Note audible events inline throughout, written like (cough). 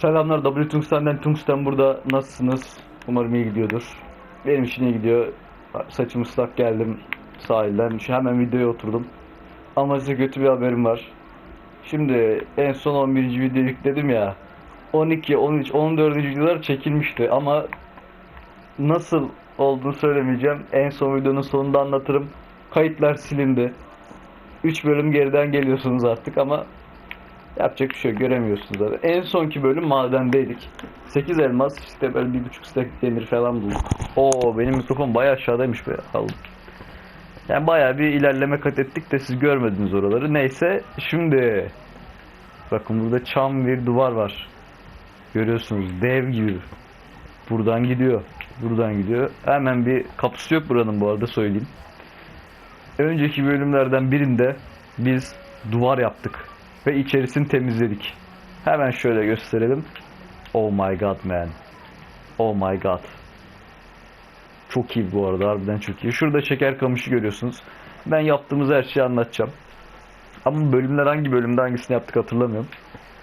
Selamlar W Tungsten'den Tungsten burada. Nasılsınız? Umarım iyi gidiyordur. Benim için iyi gidiyor. Saçım ıslak geldim sahilden. Şu hemen videoya oturdum. Ama size kötü bir haberim var. Şimdi en son 11. video yükledim ya. 12, 13, 14. videolar çekilmişti ama nasıl olduğunu söylemeyeceğim. En son videonun sonunda anlatırım. Kayıtlar silindi. 3 bölüm geriden geliyorsunuz artık ama Yapacak bir şey yok, göremiyorsunuz zaten. En sonki bölüm madendeydik. 8 elmas işte böyle bir buçuk stack demir falan bulduk. Oo benim mikrofon bayağı aşağıdaymış be. Aldım. Yani bayağı bir ilerleme kat ettik de siz görmediniz oraları. Neyse şimdi bakın burada çam bir duvar var. Görüyorsunuz dev gibi. Buradan gidiyor. Buradan gidiyor. Hemen bir kapısı yok buranın bu arada söyleyeyim. Önceki bölümlerden birinde biz duvar yaptık ve içerisini temizledik. Hemen şöyle gösterelim. Oh my god man. Oh my god. Çok iyi bu arada harbiden çok iyi. Şurada şeker kamışı görüyorsunuz. Ben yaptığımız her şeyi anlatacağım. Ama bölümler hangi bölümde hangisini yaptık hatırlamıyorum.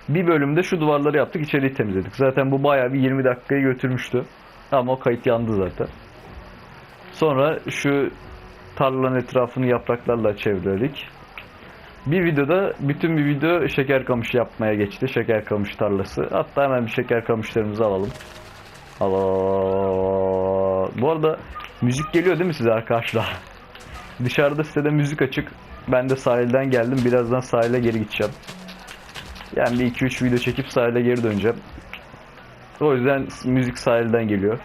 Bir bölümde şu duvarları yaptık içeriği temizledik. Zaten bu bayağı bir 20 dakikayı götürmüştü. Ama o kayıt yandı zaten. Sonra şu tarlanın etrafını yapraklarla çevreledik. Bir videoda bütün bir video şeker kamışı yapmaya geçti. Şeker kamış tarlası. Hatta hemen bir şeker kamışlarımızı alalım. Allah. Bu arada müzik geliyor değil mi size arkadaşlar? (laughs) Dışarıda sitede müzik açık. Ben de sahilden geldim. Birazdan sahile geri gideceğim. Yani bir 2-3 video çekip sahile geri döneceğim. O yüzden müzik sahilden geliyor.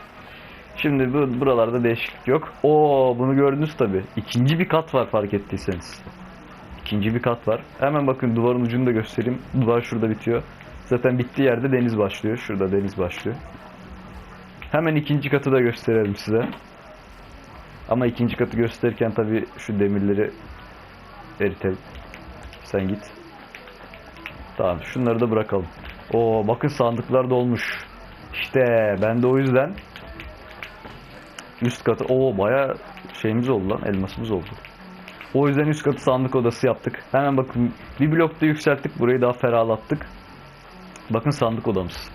Şimdi bu buralarda değişiklik yok. Oo bunu gördünüz tabi. İkinci bir kat var fark ettiyseniz. İkinci bir kat var. Hemen bakın duvarın ucunu da göstereyim. Duvar şurada bitiyor. Zaten bittiği yerde deniz başlıyor. Şurada deniz başlıyor. Hemen ikinci katı da gösterelim size. Ama ikinci katı gösterirken tabi şu demirleri eritelim. Sen git. Tamam şunları da bırakalım. Oo bakın sandıklar dolmuş. İşte ben de o yüzden üst katı. Oo baya şeyimiz oldu lan elmasımız oldu. O yüzden üst katı sandık odası yaptık. Hemen bakın bir blokta yükselttik. Burayı daha ferahlattık. Bakın sandık odamız.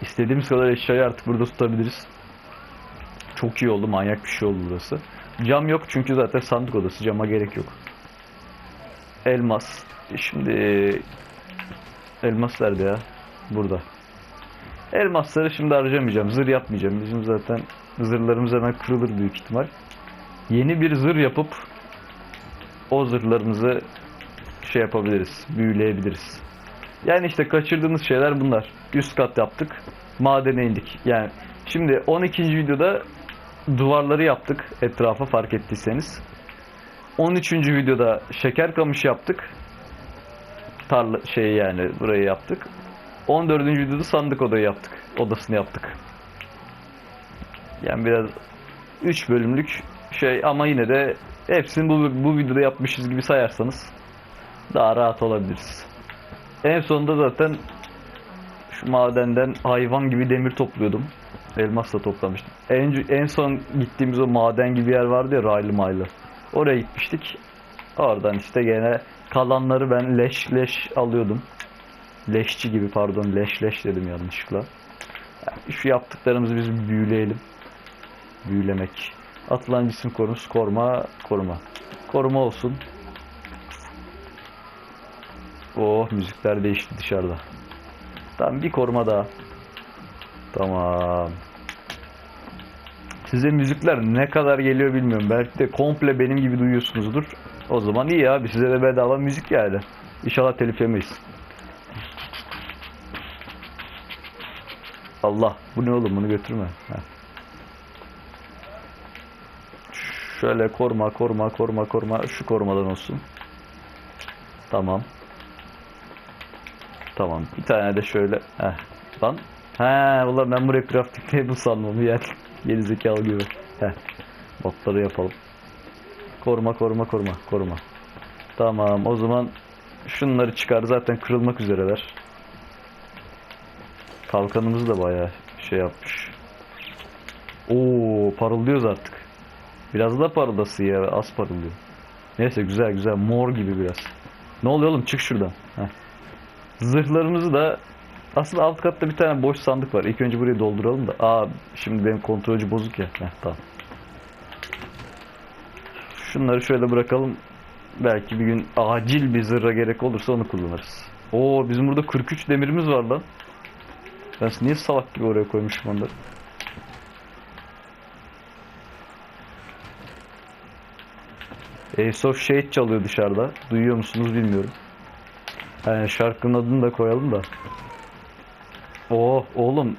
İstediğimiz kadar eşyayı artık burada tutabiliriz. Çok iyi oldu. Manyak bir şey oldu burası. Cam yok çünkü zaten sandık odası. Cama gerek yok. Elmas. Şimdi elmas nerede ya? Burada. Elmasları şimdi harcamayacağım. Zırh yapmayacağım. Bizim zaten zırhlarımız hemen kırılır büyük ihtimal yeni bir zırh yapıp o zırhlarımızı şey yapabiliriz, büyüleyebiliriz. Yani işte kaçırdığımız şeyler bunlar. Üst kat yaptık, madene indik. Yani şimdi 12. videoda duvarları yaptık etrafa fark ettiyseniz. 13. videoda şeker kamışı yaptık. Tarla şey yani burayı yaptık. 14. videoda sandık odayı yaptık. Odasını yaptık. Yani biraz 3 bölümlük şey ama yine de hepsini bu, bu videoda yapmışız gibi sayarsanız daha rahat olabiliriz. En sonunda zaten şu madenden hayvan gibi demir topluyordum. Elmas da toplamıştım. En, en son gittiğimiz o maden gibi yer vardı ya raylı maylı. Oraya gitmiştik. Oradan işte gene kalanları ben leş leş alıyordum. Leşçi gibi pardon leş leş dedim yanlışlıkla. Yani şu yaptıklarımızı biz büyüleyelim. Büyülemek. Atılan cisim korusu koruma koruma. Koruma olsun. Oh müzikler değişti dışarıda. Tamam bir koruma daha. Tamam. Size müzikler ne kadar geliyor bilmiyorum. Belki de komple benim gibi duyuyorsunuzdur. O zaman iyi abi size de bedava müzik geldi. İnşallah telif yemeyiz. Allah bu ne oğlum bunu götürme. Heh. Şöyle koruma koruma koruma koruma şu korumadan olsun. Tamam. Tamam. Bir tane de şöyle. Heh. Lan. He ulan ben buraya crafting table sanmam ya. Geri zekalı gibi. Heh. Botları yapalım. Koruma koruma koruma koruma. Tamam o zaman şunları çıkar zaten kırılmak üzereler. Kalkanımız da bayağı şey yapmış. Oo parıldıyoruz artık. Biraz da parıldası ya az parıldıyor. Neyse güzel güzel mor gibi biraz. Ne oluyor oğlum çık şuradan. Heh. Zırhlarımızı da aslında alt katta bir tane boş sandık var. İlk önce burayı dolduralım da. Aa şimdi benim kontrolcü bozuk ya. Heh, tamam. Şunları şöyle bırakalım. Belki bir gün acil bir zırha gerek olursa onu kullanırız. Oo bizim burada 43 demirimiz var lan. Ben niye salak gibi oraya koymuşum onları? Ace of Shade çalıyor dışarıda. Duyuyor musunuz bilmiyorum. Yani şarkının adını da koyalım da. Oo oğlum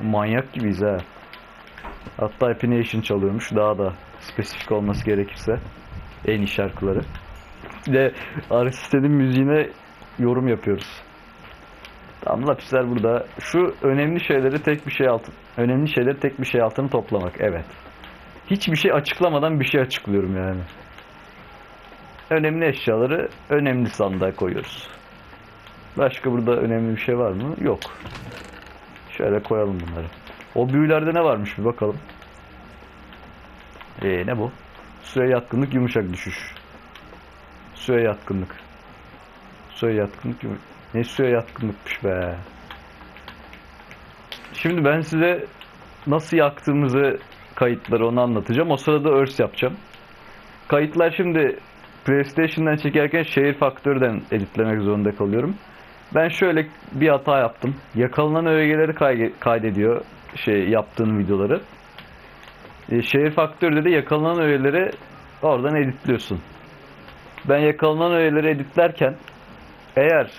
manyak gibiyiz ha. Hatta Happy Nation çalıyormuş daha da spesifik olması gerekirse. En iyi şarkıları. Bir de Aristoteles'in müziğine yorum yapıyoruz. Tamam lapisler burada. Şu önemli şeyleri tek bir şey altın. Önemli şeyleri tek bir şey altını toplamak. Evet. Hiçbir şey açıklamadan bir şey açıklıyorum yani. Önemli eşyaları önemli sandığa koyuyoruz. Başka burada önemli bir şey var mı? Yok. Şöyle koyalım bunları. O büyülerde ne varmış bir bakalım. Ee ne bu? Suya yatkınlık yumuşak düşüş. Suya yatkınlık. Suya yatkınlık Ne suya yatkınlıkmış be. Şimdi ben size nasıl yaktığımızı kayıtları onu anlatacağım. O sırada örs yapacağım. Kayıtlar şimdi PlayStation'dan çekerken şehir faktörden editlemek zorunda kalıyorum. Ben şöyle bir hata yaptım. Yakalanan ögeleri kay- kaydediyor şey yaptığım videoları. E, şehir faktörde de yakalanan öğeleri oradan editliyorsun. Ben yakalanan öğeleri editlerken eğer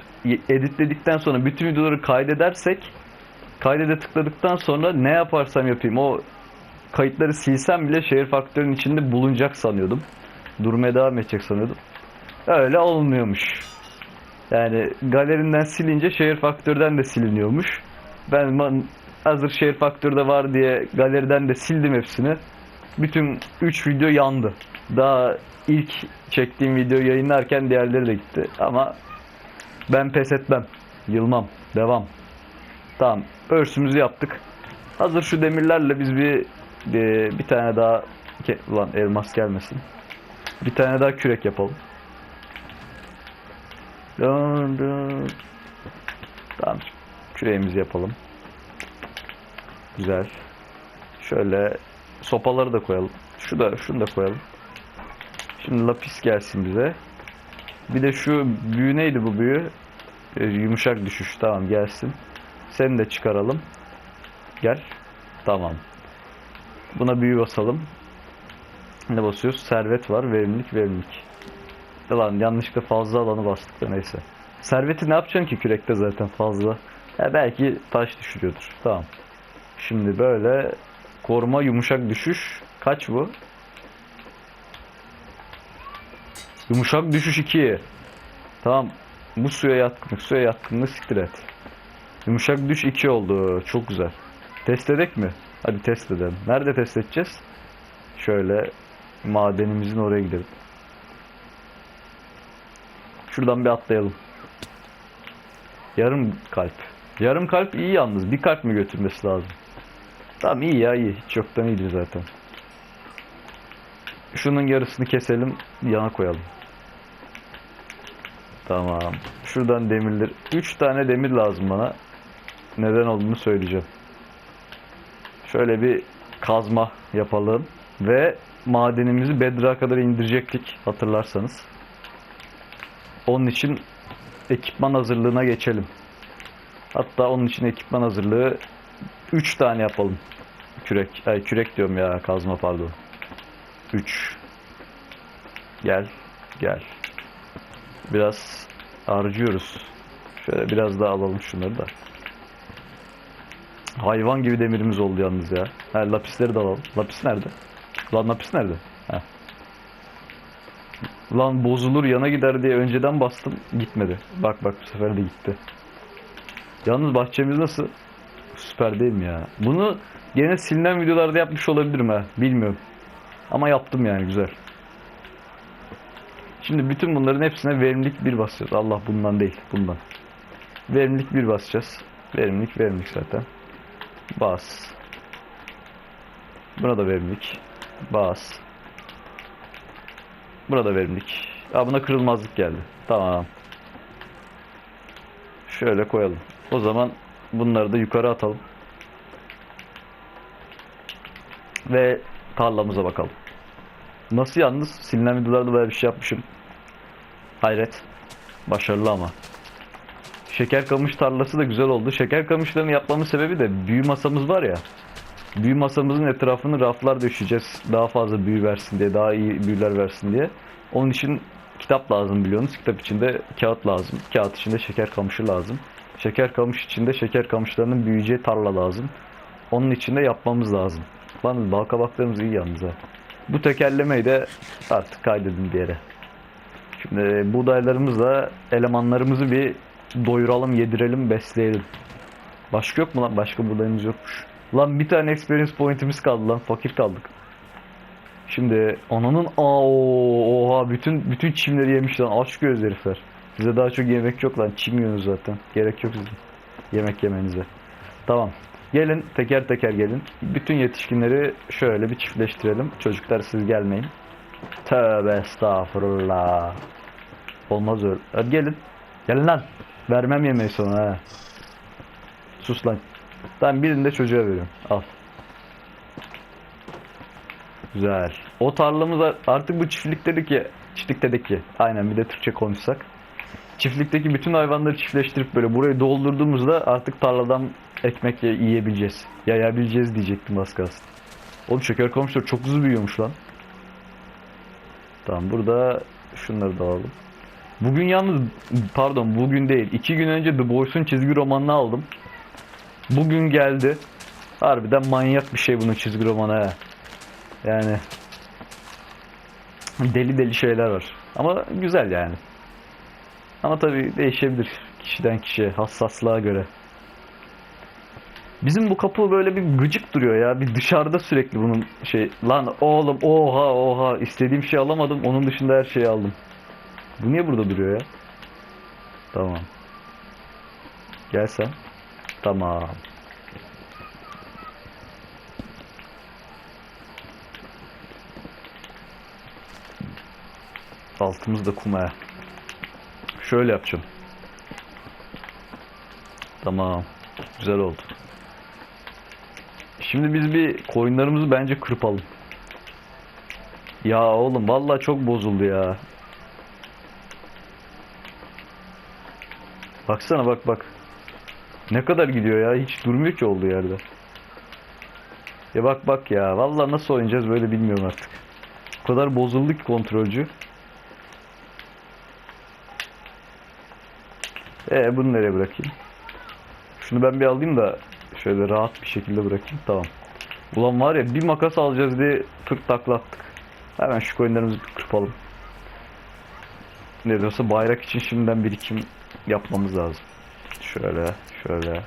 editledikten sonra bütün videoları kaydedersek kaydede tıkladıktan sonra ne yaparsam yapayım o kayıtları silsem bile şehir faktörün içinde bulunacak sanıyordum. Durmaya devam edecek sanıyordum. Öyle olmuyormuş. Yani galerinden silince şehir faktörden de siliniyormuş. Ben man- hazır şehir faktörde var diye galeriden de sildim hepsini. Bütün 3 video yandı. Daha ilk çektiğim video yayınlarken diğerleri de gitti. Ama ben pes etmem. Yılmam. Devam. Tamam. Örsümüzü yaptık. Hazır şu demirlerle biz bir bir, bir tane daha ulan elmas gelmesin. Bir tane daha kürek yapalım. Tamam. Küreğimizi yapalım. Güzel. Şöyle sopaları da koyalım. Şu da şunu da koyalım. Şimdi lapis gelsin bize. Bir de şu büyü neydi bu büyü? Ee, yumuşak düşüş. Tamam gelsin. Seni de çıkaralım. Gel. Tamam. Buna büyü basalım. Ne basıyoruz? Servet var. Verimlilik, verimlilik. Lan yanlışlıkla fazla alanı bastık da neyse. Serveti ne yapacaksın ki kürekte zaten fazla? Ya belki taş düşürüyordur. Tamam. Şimdi böyle koruma yumuşak düşüş. Kaç bu? Yumuşak düşüş 2. Tamam. Bu suya yatkınlık. Suya yatkınlığı siktir et. Yumuşak düş 2 oldu. Çok güzel. Test edek mi? Hadi test edelim. Nerede test edeceğiz? Şöyle madenimizin oraya gidelim. Şuradan bir atlayalım. Yarım kalp. Yarım kalp iyi yalnız. Bir kalp mi götürmesi lazım? Tamam iyi ya iyi. Hiç yoktan iyidir zaten. Şunun yarısını keselim. Yana koyalım. Tamam. Şuradan demirler. 3 tane demir lazım bana. Neden olduğunu söyleyeceğim. Şöyle bir kazma yapalım. Ve madenimizi bedrock'a kadar indirecektik hatırlarsanız. Onun için ekipman hazırlığına geçelim. Hatta onun için ekipman hazırlığı 3 tane yapalım. Kürek. Ay kürek diyorum ya kazma pardon. 3. Gel. Gel. Biraz harcıyoruz. Şöyle biraz daha alalım şunları da. Hayvan gibi demirimiz oldu yalnız ya. Ha, lapisleri de alalım. Lapis nerede? Lan lapis nerede? Heh. Lan bozulur yana gider diye önceden bastım gitmedi. Bak bak bu sefer de gitti. Yalnız bahçemiz nasıl? Süper değil mi ya? Bunu gene silinen videolarda yapmış olabilirim ha. Bilmiyorum. Ama yaptım yani güzel. Şimdi bütün bunların hepsine verimlilik bir basacağız. Allah bundan değil bundan. Verimlilik bir basacağız. Verimlilik verimlilik zaten. Bas. Buna da verimlilik. Bas. Burada verimlilik. Aa buna kırılmazlık geldi. Tamam. Şöyle koyalım. O zaman bunları da yukarı atalım. Ve tarlamıza bakalım. Nasıl yalnız? Silinen videolarda böyle bir şey yapmışım. Hayret. Başarılı ama. Şeker kamış tarlası da güzel oldu. Şeker kamışlarını yapmamın sebebi de büyü masamız var ya. Büyü masamızın etrafını raflar döşeceğiz. Daha fazla büyü versin diye, daha iyi büyüler versin diye. Onun için kitap lazım biliyorsunuz. Kitap içinde kağıt lazım. Kağıt içinde şeker kamışı lazım. Şeker kamış içinde şeker kamışlarının büyüyeceği tarla lazım. Onun için de yapmamız lazım. Lan bal kabaklarımız iyi yalnız ha. Bu tekerlemeyi de artık kaydedin bir yere. Şimdi buğdaylarımızla elemanlarımızı bir doyuralım, yedirelim, besleyelim. Başka yok mu lan? Başka buğdayımız yokmuş. Lan bir tane experience point'imiz kaldı lan. Fakir kaldık. Şimdi ananın aa oha bütün bütün çimleri yemiş lan. Aç göz herifler. Size daha çok yemek yok lan. Çim yiyorsunuz zaten. Gerek yok sizin. Yemek yemenize. Tamam. Gelin teker teker gelin. Bütün yetişkinleri şöyle bir çiftleştirelim. Çocuklar siz gelmeyin. Tövbe estağfurullah. Olmaz öyle. Hadi gelin. Gelin lan. Vermem yemeği sonra ha. Sus lan. Ben birini de çocuğa veriyorum. Al. Güzel. O tarlamız artık bu çiftlikteki çiftlikteki aynen bir de Türkçe konuşsak. Çiftlikteki bütün hayvanları çiftleştirip böyle burayı doldurduğumuzda artık tarladan ekmek ye- yiyebileceğiz. Yayabileceğiz diyecektim az kalsın. Oğlum şeker kamışlar çok hızlı büyüyormuş lan. Tamam burada şunları da alalım. Bugün yalnız pardon bugün değil. iki gün önce The Boys'un çizgi romanını aldım. Bugün geldi. Harbiden manyak bir şey bunun çizgi romanı ha. Yani deli deli şeyler var. Ama güzel yani. Ama tabii değişebilir kişiden kişiye, hassaslığa göre. Bizim bu kapı böyle bir gıcık duruyor ya. Bir dışarıda sürekli bunun şey. Lan oğlum oha oha istediğim şey alamadım. Onun dışında her şeyi aldım. Bu niye burada duruyor ya? Tamam. Gel sen. Tamam. Altımız da kum ha. Şöyle yapacağım. Tamam. Güzel oldu. Şimdi biz bir koyunlarımızı bence kırpalım. Ya oğlum vallahi çok bozuldu ya. Baksana bak bak. Ne kadar gidiyor ya hiç durmuyor ki olduğu yerde. Ya bak bak ya vallahi nasıl oynayacağız böyle bilmiyorum artık. O kadar bozuldu ki kontrolcü. Ee bunu nereye bırakayım? Şunu ben bir alayım da şöyle rahat bir şekilde bırakayım. Tamam. Ulan var ya bir makas alacağız diye tık taklattık. Hemen şu coinlerimizi bir kırpalım. Ne diyorsa bayrak için şimdiden birikim yapmamız lazım. Şöyle, şöyle.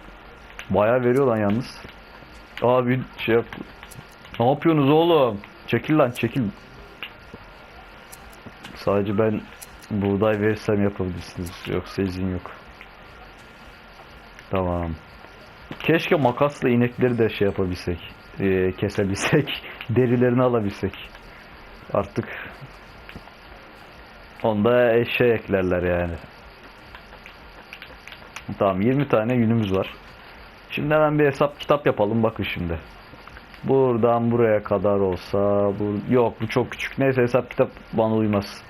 Bayağı veriyor lan yalnız. Abi şey yap. Ne yapıyorsunuz oğlum? Çekil lan çekil. Sadece ben buğday verirsem yapabilirsiniz. Yoksa izin yok. Tamam. Keşke makasla inekleri de şey yapabilsek. eee, kesebilsek. (laughs) Derilerini alabilsek. Artık onda eşeğe eklerler yani. Tamam 20 tane yünümüz var. Şimdi hemen bir hesap kitap yapalım bakın şimdi. Buradan buraya kadar olsa bu yok bu çok küçük. Neyse hesap kitap bana uymaz.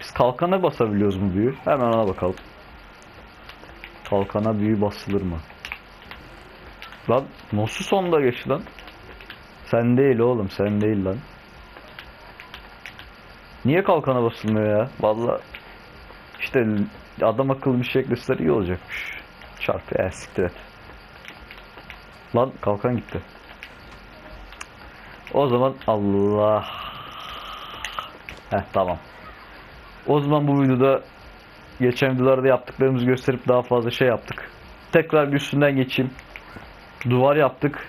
Biz kalkana basabiliyoruz mu büyü? Hemen ona bakalım. Kalkana büyü basılır mı? Lan nasıl sonda geçti lan? Sen değil oğlum sen değil lan. Niye kalkana basılmıyor ya? Vallahi işte adam akıllı bir şey ekleseler iyi olacakmış. Çarpı ya siktir et. Lan kalkan gitti. O zaman Allah. Heh tamam. O zaman bu videoda geçen videolarda yaptıklarımızı gösterip daha fazla şey yaptık. Tekrar bir üstünden geçeyim. Duvar yaptık.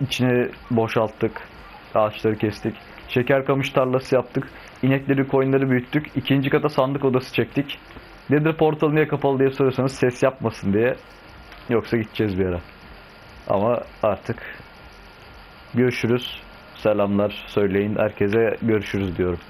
İçine boşalttık. Ağaçları kestik. Şeker kamış tarlası yaptık. İnekleri, koyunları büyüttük. İkinci kata sandık odası çektik. Nether portalı niye kapalı diye soruyorsanız ses yapmasın diye. Yoksa gideceğiz bir yere. Ama artık görüşürüz. Selamlar söyleyin. Herkese görüşürüz diyorum.